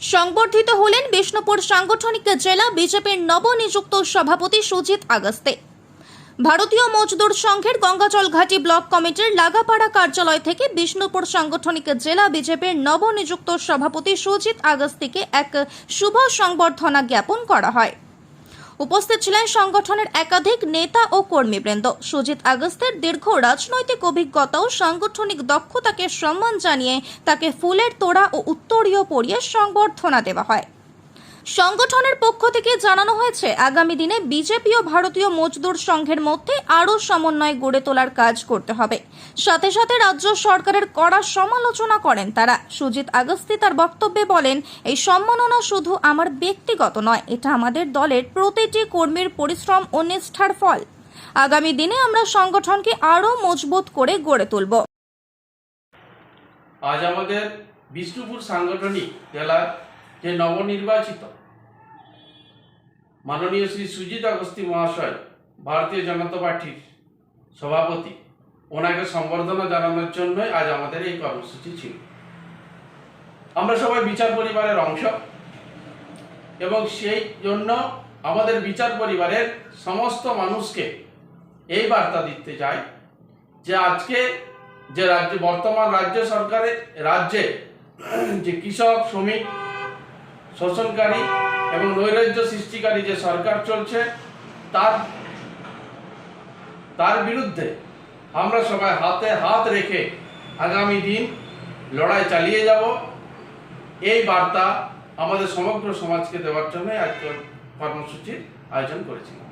সংবর্ধিত হলেন বিষ্ণুপুর সাংগঠনিক জেলা বিজেপির নবনিযুক্ত সভাপতি সুজিত আগস্তে। ভারতীয় মজদুর সংঘের গঙ্গাচল ঘাটি ব্লক কমিটির লাগাপাড়া কার্যালয় থেকে বিষ্ণুপুর সাংগঠনিক জেলা বিজেপির নবনিযুক্ত সভাপতি সুজিত আগস্তিকে এক শুভ সংবর্ধনা জ্ঞাপন করা হয়। উপস্থিত ছিলেন সংগঠনের একাধিক নেতা ও কর্মীবৃন্দ। সুজিত আগস্তের দীর্ঘ রাজনৈতিক অভিজ্ঞতা ও সাংগঠনিক দক্ষতাকে সম্মান জানিয়ে তাকে ফুলের তোড়া ও উত্তরীয় পরিয়ে সংবর্ধনা দেওয়া হয়। সংগঠনের পক্ষ থেকে জানানো হয়েছে, আগামী দিনে বিজেপি ও ভারতীয় মজদুর সংঘের মধ্যে আরও সমন্বয় গড়ে তোলার কাজ করতে হবে। সাথে সাথে রাজ্য সরকারের কড়া সমালোচনা করেন তারা। সুজিত আগস্তি তার বক্তব্যে বলেন, এই সম্মাননা শুধু আমার ব্যক্তিগত নয়, এটা আমাদের দলের প্রতিটি কর্মীর পরিশ্রম ও নিষ্ঠার ফল। আগামী দিনে আমরা সংগঠনকে আরও মজবুত করে গড়ে তুলব। আজ আমাদের বিষ্ণুপুর সাংগঠনিক জেলার যে নবনির্বাচিত মাননীয় শ্রী সুজিত আগস্তি মহাশয়, ভারতীয় জনতা পার্টির সভাপতি, ওনাকে সম্বর্ধনা জানানোর জন্যই আজ আমাদের এই কর্মসূচি ছিল। আমরা সবাই বিচার পরিবারের অংশ, এবং সেই জন্য আমাদের বিচার পরিবারের সমস্ত মানুষকে এই বার্তা দিতে চাই যে আজকে যে রাজ্য, বর্তমান রাজ্য সরকারের রাজ্যে যে কৃষক, শ্রমিক, শোষণকারী এবং নৈরাজ্য সৃষ্টিকারী যে সরকার চলছে, তার তার বিরুদ্ধে আমরা সবাই হাতে হাত রেখে আগামী দিন লড়াই চালিয়ে যাব। এই বার্তা আমাদের সমগ্র সমাজকে দেওয়ার জন্য আজকের কর্মসূচির আয়োজন করেছিলাম